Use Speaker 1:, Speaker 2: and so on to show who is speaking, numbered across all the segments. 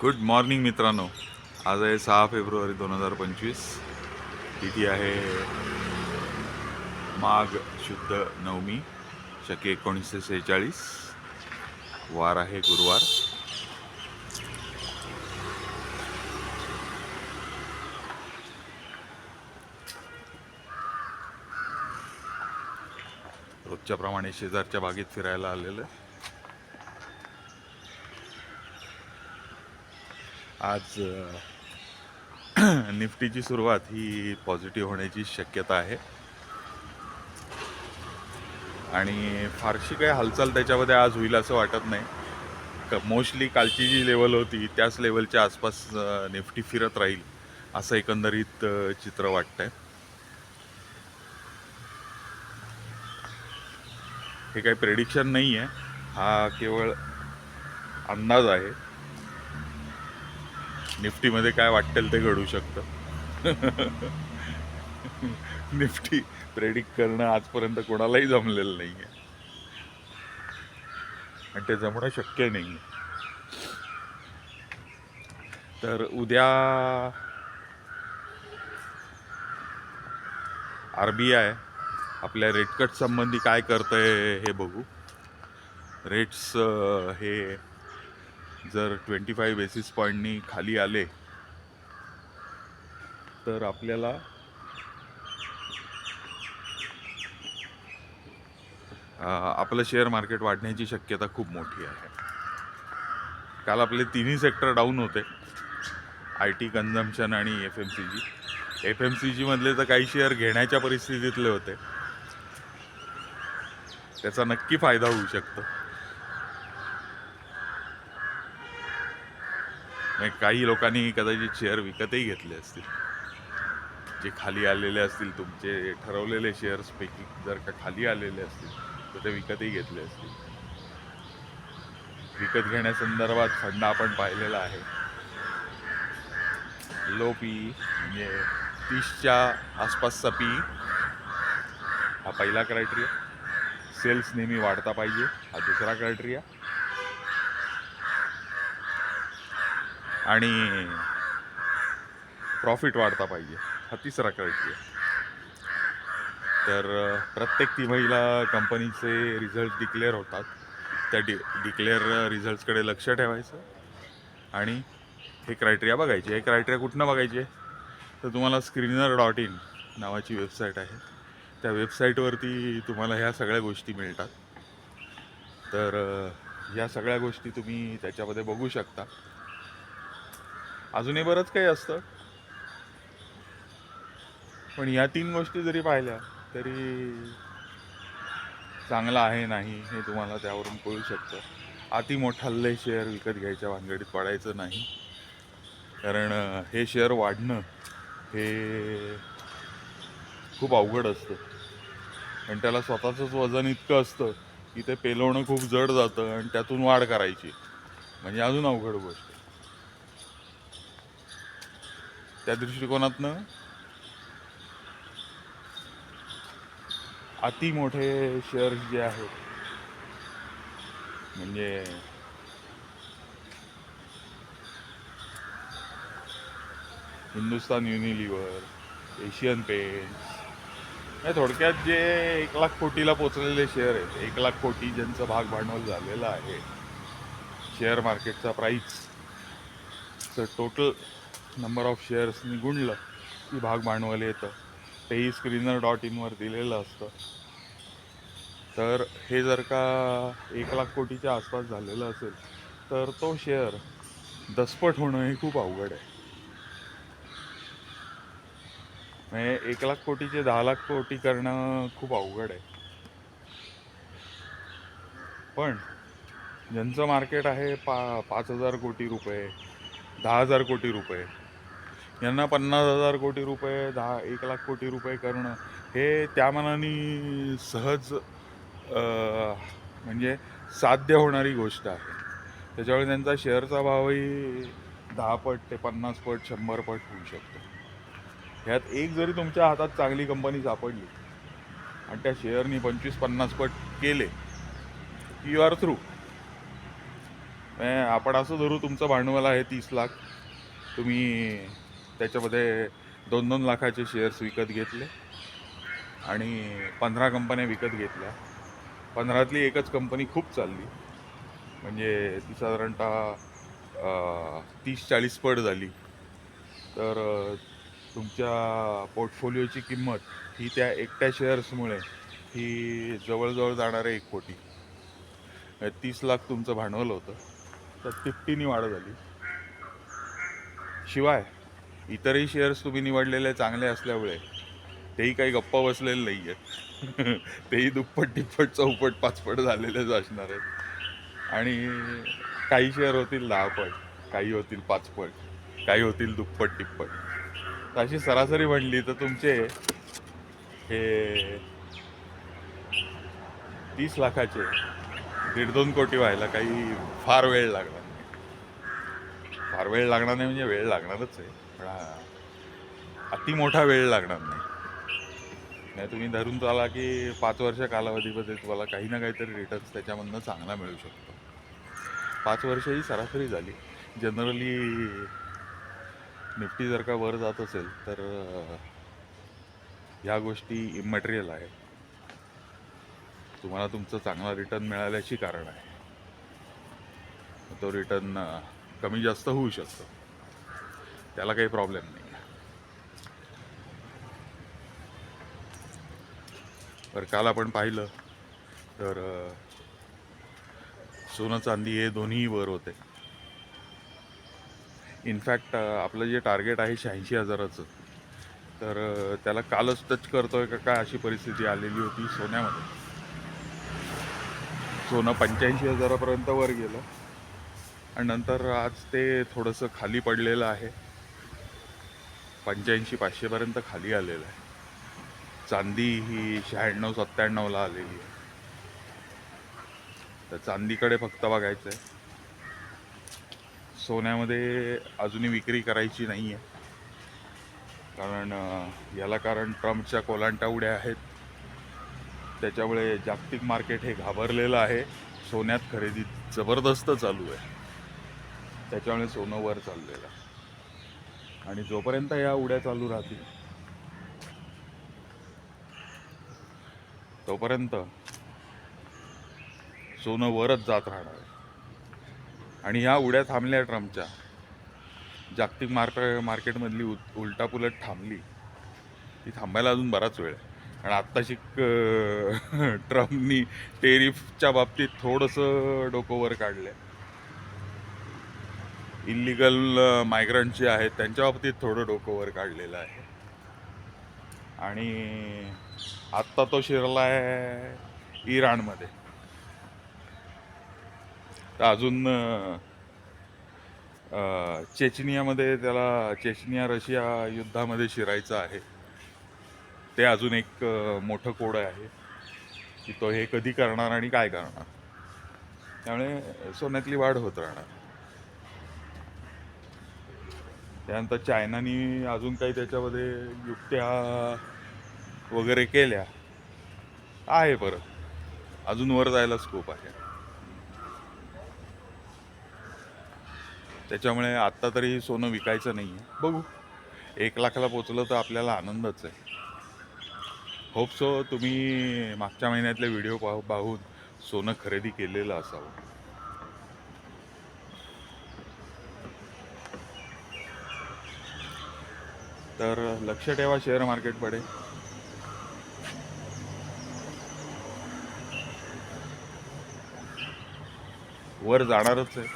Speaker 1: Good morning मित्रांनो. आज आहे सहा फेब्रुवारी दोन हजार पंचवीस. तिथी आहे माघ शुद्ध नवमी शके एकोणीसशे सेहेचाळीस. वार आहे गुरुवार. रोजच्याप्रमाणे शेजारच्या बागेत फिरायला आलेलं आज निफ्टीची सुरुवात ही पॉझिटिव्ह होण्याची शक्यता आहे. आणि फारशी काही हालचाल त्याच्यामध्ये आज होईल असं वाटत नाही. मोस्टली कालची जी लेवल होती त्याच लेवलच्या आसपास निफ्टी फिरत राहील असं एकंदरीत चित्र चित्र वाटतंय. हे काही प्रेडिक्शन नाही आहे हा केवळ अंदाज आहे. निफ्टीमध्ये काय वाटेल ते घडू शकतं. निफ्टी प्रेडिक्ट करणं आजपर्यंत कोणालाही जमलेलं नाही आहे आणि ते जमणं शक्य नाही आहे तर उद्या आर बी आय आपल्या रेटकट संबंधी काय करतंय हे बघू. रेट्स हे जर ट्वेंटी फाय बेसिस पॉईंटनी खाली आले तर आपल्याला आपलं शेअर मार्केट वाढण्याची शक्यता खूप मोठी आहे. काल आपले तिन्ही सेक्टर डाऊन होते. आय टी कन्झम्पशन आणि F M C G F M C जीमधले तर काही शेअर घेण्याच्या परिस्थितीतले होते. त्याचा नक्की फायदा होऊ शकतो. काही लोकांनी कदाचित शेअर विकतही घेतले असतील. जे खाली आलेले असतील तुमचे ठरवलेले शेअर्सपैकी जर का खाली आलेले असतील तर ते विकतही घेतले असतील. विकत घेण्यासंदर्भात फंड आपण पाहिलेला आहे. लो पी म्हणजे तीसच्या आसपासचा पी हा पहिला क्रायटेरिया सेल्स नेहमी वाढता पाहिजे हा दुसरा क्रायटेरिया आणि प्रॉफिट वाढता पाहिजे. हा तिसरा क्रायटेरिया तर प्रत्येक तिमाहीला कंपनीचे रिझल्ट डिक्लेअर होतात. त्या डि डिक्लेअर रिझल्ट्सकडे लक्ष ठेवायचं. आणि हे क्रायटेरिया बघायचे. हे क्रायटेरिया कुठनं बघायचे? तर तुम्हाला स्क्रीनर डॉट इन नावाची वेबसाईट आहे. त्या वेबसाईटवरती तुम्हाला ह्या सगळ्या गोष्टी मिळतात. तर ह्या सगळ्या गोष्टी तुम्ही त्याच्यामध्ये बघू शकता. अजूनही बरंच काही असतं. पण या तीन गोष्टी जरी पाहिल्या तरी चांगलं आहे नाही हे तुम्हाला त्यावरून कळू शकतं. अति मोठाले शेअर विकत घ्यायच्या भानगडीत पडायचं नाही. कारण हे शेअर वाढणं हे खूप अवघड असतं. आणि त्याला स्वतःचंच वजन इतकं असतं की ते पेलवणं खूप जड जातं आणि त्यातून वाढ करायची. म्हणजे अजून अवघड गोष्ट. त्या दृष्टिकोनातनं अति मोठे शेअर्स जे आहेत म्हणजे हिंदुस्तान युनिलिव्हर एशियन पेंट्स हे थोडक्यात जे एक लाख कोटीला पोचलेले शेअर आहेत एक लाख कोटी ज्यांचं भाग भांडवल झालेलं आहे शेअर मार्केटचा प्राईस टोटल नंबर ऑफ शेअर्सनी गुणलं की भाग भांडवल येतं. तेही स्क्रीनर डॉट इनवर दिलेलं असतं. तर हे जर का एक लाख कोटीच्या आसपास झालेलं असेल तर तो शेअर दसपट होणं हे खूप अवघड आहे. म्हणजे एक लाख कोटीचे दहा लाख कोटी करणं खूप अवघड आहे. पण ज्यांचं मार्केट आहे पा पाच हजार कोटी रुपये दहा हजार कोटी रुपये यांना पन्नास हजार कोटी रुपये दहा एक लाख कोटी रुपये करणं हे त्या मनाने सहज म्हणजे साध्य होणारी गोष्ट आहे. त्याच्यामुळे त्यांचा शेअरचा भावही दहा पट ते पन्नास पट शंभर पट होऊ शकतो. ह्यात एक जरी तुमच्या हातात चांगली कंपनी सापडली आणि त्या शेअरनी पंचवीस पन्नास पट केले यू आर थ्रू आपण असं धरू तुमचं भांडवल आहे तीस लाख. तुम्ही त्याच्यामध्ये दोन दोन लाखाचे शेअर्स विकत घेतले आणि पंधरा कंपन्या विकत घेतल्या. पंधरातली एकच कंपनी खूप चालली. म्हणजे ती साधारणतः तीस चाळीस पट झाली. तर तुमच्या पोर्टफोलिओची किंमत ही त्या एकट्या शेअर्समुळे ही जवळजवळ जाणार आहे एक कोटी. म्हणजे तीस लाख तुमचं भांडवल होतं. तर तिपटीने वाढ झाली. शिवाय इतरही शेअर्स तुम्ही निवडलेले चांगले असल्यामुळे तेही काही गप्पा बसलेले नाही आहेत तेही दुप्पट तिप्पट चौपट पाचपट झालेलेच असणार आहेत. आणि काही शेअर होतील दहापट काही होतील पाचपट काही होतील दुप्पट तिप्पट. तर अशी सरासरी म्हणली तर तुमचे हे तीस लाखाचे दीड दोन कोटी व्हायला काही फार वेळ लागणार नाही. फार वेळ लागणार नाही म्हणजे वेळ लागणारच आहे. पण अति मोठा वेळ लागणार नाही. नाही तुम्ही धरून चाला की पाच वर्ष कालावधीमध्ये तुम्हाला काही ना काहीतरी रिटर्न्स त्याच्यामधनं चांगला मिळू शकतो. पाच वर्ष ही सरासरी झाली. जनरली निफ्टी जर का वर जात असेल तर ह्या गोष्टी इमटेरियल आहेत. तुम्हाला तुमचं चांगला रिटर्न मिळाल्याची कारण आहे. तो रिटर्न कमी जास्त होऊ शकतो. त्याला काही प्रॉब्लेम नाही तर काल आपण पाहिलं तर सोनं चांदी हे दोन्ही वर होते. इनफॅक्ट आपलं जे टार्गेट आहे शहाऐंशी हजाराचं तर त्याला कालच टच करतोय का काय अशी परिस्थिती आलेली होती सोन्यामध्ये. सोनं पंच्याऐंशी हजारापर्यंत वर गेलं. आणि नंतर आज ते थोडंसं खाली पडलेलं आहे. पंच्याऐंशी पाचशेपर्यंत खाली आलेलं आहे. चांदी ही शहाण्णव सत्त्याण्णवला आलेली आहे. तर चांदीकडे फक्त बघायचं आहे सोन्यामध्ये अजूनही विक्री करायची नाही आहे कारण याला कारण ट्रम्पच्या कोलांट्या उड्या आहेत. त्याच्यामुळे जागतिक मार्केट हे घाबरलेलं आहे. सोन्यात खरेदी जबरदस्त चालू आहे. त्याच्यामुळे सोनं वर चाललेलं आहे. आणि जोपर्यंत या उड्या चालू राहतील तोपर्यंत सोनं वरच जात राहणार आहे. आणि ह्या उड्या थांबल्या ट्रम्पच्या. जागतिक मार्क मार्केटमधली उल उलटापुलट थांबली. ती थांबायला अजून बराच वेळ आहे. आणि आत्ताशी ट्रम्पनी टेरिफच्या बाबतीत थोडंसं डोकं वर काढलं इलिगल मायग्रंट जे आहेत त्यांच्या बाबतीत थोडं डोकं वर काढलेलं आहे. आणि आत्ता तो शिरला आहे इराणमध्ये. तर अजून चेचनियामध्ये त्याला चेचनिया रशिया युद्धामध्ये शिरायचं आहे. ते अजून एक मोठं कोड आहे की तो हे कधी करणार आणि काय करणार. त्यामुळे सोन्यातली वाढ होत राहणार. त्यानंतर चायनानी अजून काही त्याच्यामध्ये युक्त्या वगैरे केल्या. आहे परत. अजून वर जायला स्कोप आहे. त्याच्यामुळे आत्ता तरी सोनं विकायचं नाही आहे बघू. एक लाखाला पोचलं तर आपल्याला आनंदच आहे. होप सो तुम्ही मागच्या महिन्यातले व्हिडिओ पाहू पाहून सोनं खरेदी केलेलं असावं. तर लक्ष ठेवा शेअर मार्केटकडे. वर जाणारच आहे.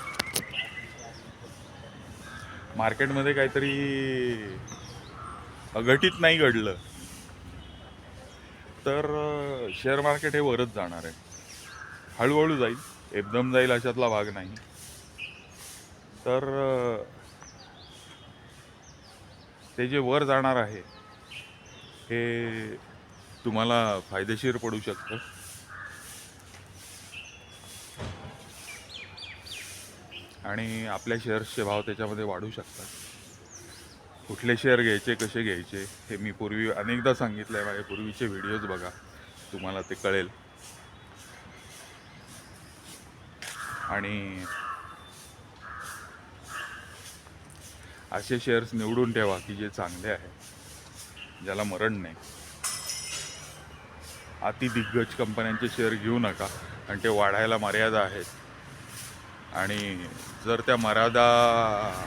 Speaker 1: मार्केटमध्ये काहीतरी अघटित नाही घडलं. तर शेअर मार्केट हे वरच जाणार आहे. हळूहळू जाईल एकदम जाईल अशातला भाग नाही. तर ते जे वर जाणार आहे हे तुम्हाला फायदेशीर पडू शकतं. आणि आपल्या शेअर्सचे भाव त्याच्यामध्ये वाढू शकतात. कुठले शेअर घ्यायचे कसे घ्यायचे हे मी पूर्वी अनेकदा सांगितलं आहे माझ्या पूर्वीचे व्हिडिओज बघा तुम्हाला ते कळेल. आणि असे शेअर्स निवडून ठेवा की जे चांगले आहे. ज्याला मरण नाही. अति दिग्गज कंपन्यांचे शेअर घेऊ नका. आणि ते वाढायला मर्यादा आहेत. आणि जर त्या मर्यादा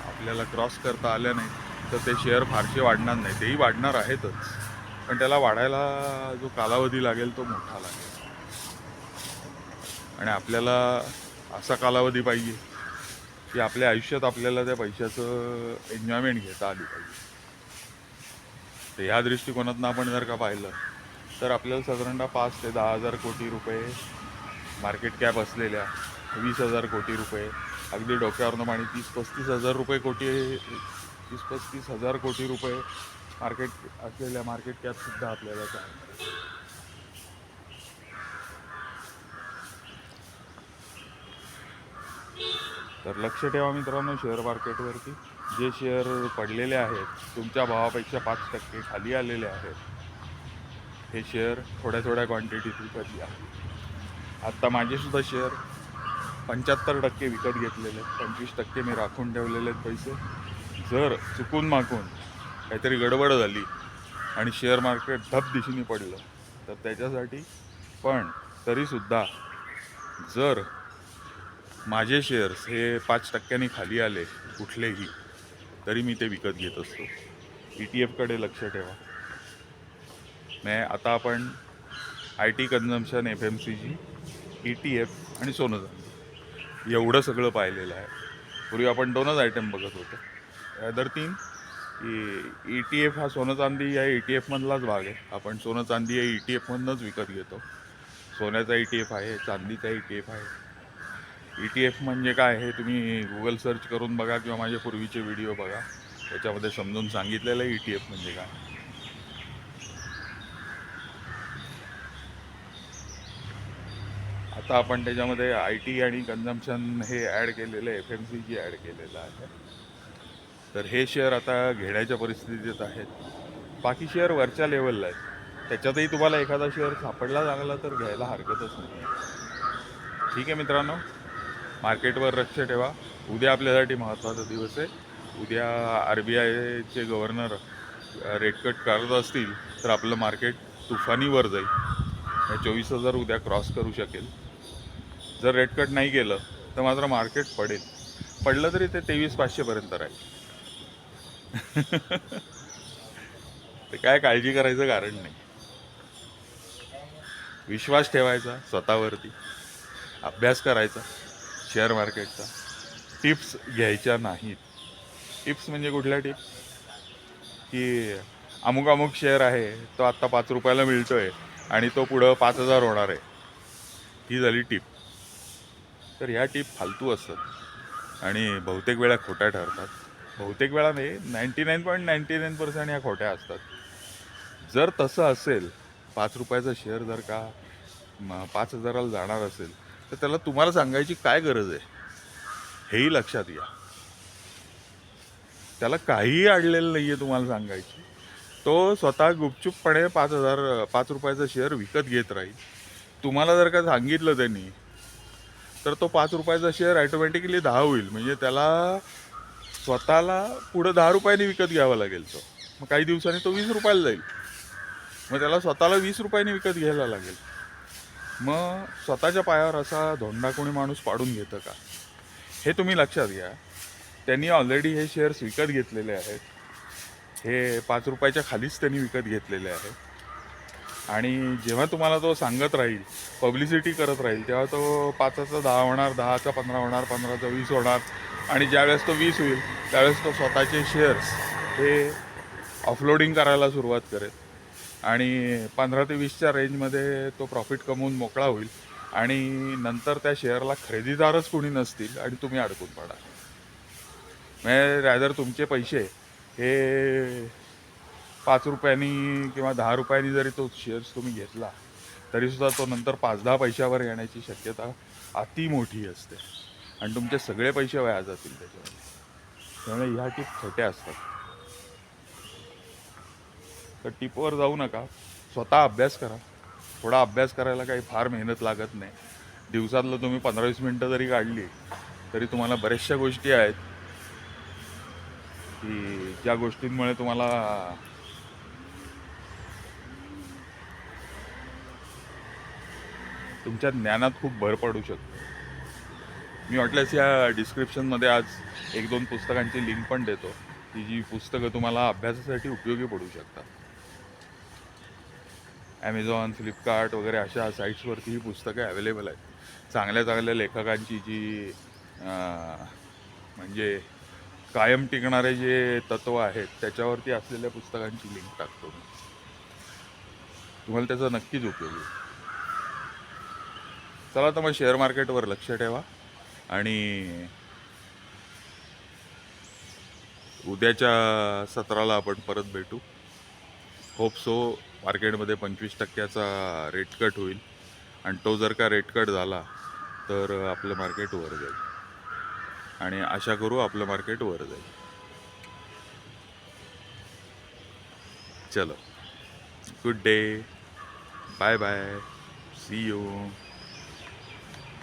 Speaker 1: आपल्याला क्रॉस करता आल्या नाही तर ते शेअर फारसे वाढणार नाही. तेही वाढणार आहेतच. पण त्याला वाढायला जो कालावधी लागेल तो मोठा लागेल. आणि आपल्याला असा कालावधी पाहिजे की आपल्या आयुष्यात आपल्याला त्या पैशाचं एन्जॉयमेंट घेता आली पाहिजे. तर ह्या दृष्टिकोनातनं आपण जर का पाहिलं तर आपल्याला साधारणतः पाच ते दहा हजार कोटी रुपये मार्केट कॅप असलेल्या वीस हजार कोटी रुपये अगदी डोक्यावरनं पाणी तीस पस्तीस हजार रुपये कोटी तीस पस्तीस हजार कोटी रुपये मार्केट असलेल्या मार्केट कॅपसुद्धा आपल्याला चालणार तर लक्ष ठेवा मित्रांनो शेअर मार्केटवरती जे शेअर पडलेले आहेत तुमच्या भावापेक्षा पाच टक्के खाली आलेले आहेत हे शेअर थोड्या थोड्या क्वांटिटीत विकत घ्या आत्ता माझेसुद्धा शेअर पंच्याहत्तर टक्के विकत घेतलेले आहेत पंचवीस टक्के मी राखून ठेवलेले आहेत पैसे. जर चुकून माकून काहीतरी गडबड झाली आणि शेअर मार्केट धप दिशेने पडलं तर त्याच्यासाठी पण तरीसुद्धा जर माझे शेअर्स हे पाच टक्क्यांनी खाली आले कुठलेही. तरी मी ते विकत घेत असतो. ई टी एफकडे लक्ष ठेवा. नाही आता आपण I T consumption F M C G E T F आणि सोनं चांदी एवढं सगळं पाहिलेलं आहे. पूर्वी आपण दोनच आयटम बघत होतो. अदर तीन की ई टी एफ हा सोनं चांदी या ई टी एफमधलाच भाग आहे. आपण सोनं चांदी या ई टी एफमधनंच विकत घेतो. सोन्याचा ई टी एफ आहे चांदीचा ई टी एफ आहे. ई टी एफ म्हणजे काय हे तुम्ही गुगल सर्च करून बघा किंवा माझे पूर्वीचे व्हिडिओ बघा. त्याच्यामध्ये समजून सांगितलेलं आहे ई टी एफ म्हणजे काय. आता आपण त्याच्यामध्ये आय टी आणि कन्झम्पशन हे ॲड केलेलं आहे F M C G add केलेलं आहे. तर हे शेअर आता घेण्याच्या परिस्थितीत आहेत. बाकी शेअर वरच्या लेवलला आहेत. त्याच्यातही तुम्हाला एखादा शेअर सापडला चांगला तर घ्यायला हरकतच नाही. ठीक आहे मित्रांनो? मार्केटवर लक्ष ठेवा. उद्या आपल्यासाठी महत्त्वाचा दिवस आहे. उद्या आर बी आयचे गव्हर्नर रेट कट करत असतील तर आपलं मार्केट तुफानीवर जाईल. चोवीस हजार उद्या क्रॉस करू शकेल. जर रेट कट नाही केलं तर मात्र मार्केट पडेल. पडलं तरी ते तेवीस पाचशेपर्यंत राहील. ते काय काळजी करायचं कारण नाही. विश्वास ठेवायचा स्वतःवरती. अभ्यास करायचा. शेअर मार्केटचा टिप्स घ्यायच्या नाहीत. टिप्स म्हणजे कुठल्या टिप्स की अमुक अमुक शेअर आहे तो आत्ता पाच रुपयाला मिळतो आहे आणि तो पुढं पाच हजार होणार आहे. ही झाली टिप तर ह्या टिप फालतू असतात. आणि बहुतेक वेळा खोट्या ठरतात. बहुतेक वेळा नाही ninety nine point ninety nine percent ह्या खोट्या असतात. जर तसं असेल पाच रुपयाचा शेअर जर का पाच हजाराला जाणार असेल तर त्याला तुम्हाला सांगायची काय गरज आहे? हेही लक्षात घ्या. त्याला काहीही अडलेलं नाही आहे तुम्हाला सांगायची. तो स्वतः गुपचूपपणे पाच हजार पाच रुपयाचा शेअर विकत घेत राहील. तुम्हाला जर का सांगितलं त्यांनी तर तो पाच रुपयाचा शेअर ॲटोमॅटिकली दहा होईल. म्हणजे त्याला स्वतःला पुढं दहा रुपयाने विकत घ्यावा लागेल तो. मग काही दिवसांनी तो वीस रुपयाला जाईल. मग त्याला स्वतःला वीस रुपयाने विकत घ्यायला लागेल. मग स्वतःच्या पायावर असा धोंडा कोणी माणूस पाडून घेतं का? हे तुम्ही लक्षात घ्या. त्यांनी ऑलरेडी हे शेअर्स विकत घेतलेले आहेत. हे पाच रुपयाच्या खालीच त्यांनी विकत घेतलेले आहेत. आणि जेव्हा तुम्हाला तो सांगत राहील पब्लिसिटी करत राहील तेव्हा तो पाचाचा दहा होणार दहाचा पंधरा होणार पंधराचा वीस होणार. आणि ज्यावेळेस तो वीस होईल त्यावेळेस तो स्वतःचे शेअर्स हे ऑफलोडिंग करायला सुरुवात करेल. आणि पंधरा ते वीसच्या रेंजमध्ये तो प्रॉफिट कमवून मोकळा होईल. आणि नंतर त्या शेअरला खरेदीदारच कोणी नसतील आणि तुम्ही अडकून पडाल म्हणजे रॅदर तुमचे पैसे हे पाच रुपयांनी किंवा दहा रुपयांनी जरी तो शेअर्स तुम्ही घेतला तरीसुद्धा तो नंतर पाच दहा पैशावर येण्याची शक्यता अति मोठी असते. आणि तुमचे सगळे पैसे वाया जातील त्याच्यामध्ये. त्यामुळे ह्या टीप छोट्या असतात. तर टिपवर जाऊ नका. स्वतः अभ्यास करा. थोडा अभ्यास करायला काही फार मेहनत लागत नाही. दिवसातलं तुम्ही पंधरा वीस मिनटं जरी काढली तरी तुम्हाला बऱ्याचशा गोष्टी आहेत की ज्या गोष्टींमुळे तुम्हाला तुमच्या ज्ञानात खूप भर पडू शकतो. मी वाटल्यास या डिस्क्रिप्शनमध्ये आज एक दोन पुस्तकांची लिंक पण देतो की जी पुस्तकं तुम्हाला अभ्यासासाठी उपयोगी पडू शकतात. ॲमेझॉन फ्लिपकार्ट वगैरे अशा साईट्सवरती ही पुस्तकं अवेलेबल आहेत. चांगल्या चांगल्या लेखकांची जी म्हणजे कायम टिकणारे जे तत्व आहेत त्याच्यावरती असलेल्या पुस्तकांची लिंक टाकतो मी. तुम्हाला त्याचा नक्कीच उपयोग येईल चला तर मग शेअर मार्केटवर लक्ष ठेवा आणि उद्याच्या सत्राला आपण परत भेटू. होप सो मार्केटमध्ये पंचवीस टक्क्याचा रेट कट होईल. आणि तो जर का रेट कट झाला तर आपलं मार्केट वर जाईल. आणि आशा करू आपलं मार्केट वर जाईल. चलो. Good day bye bye see you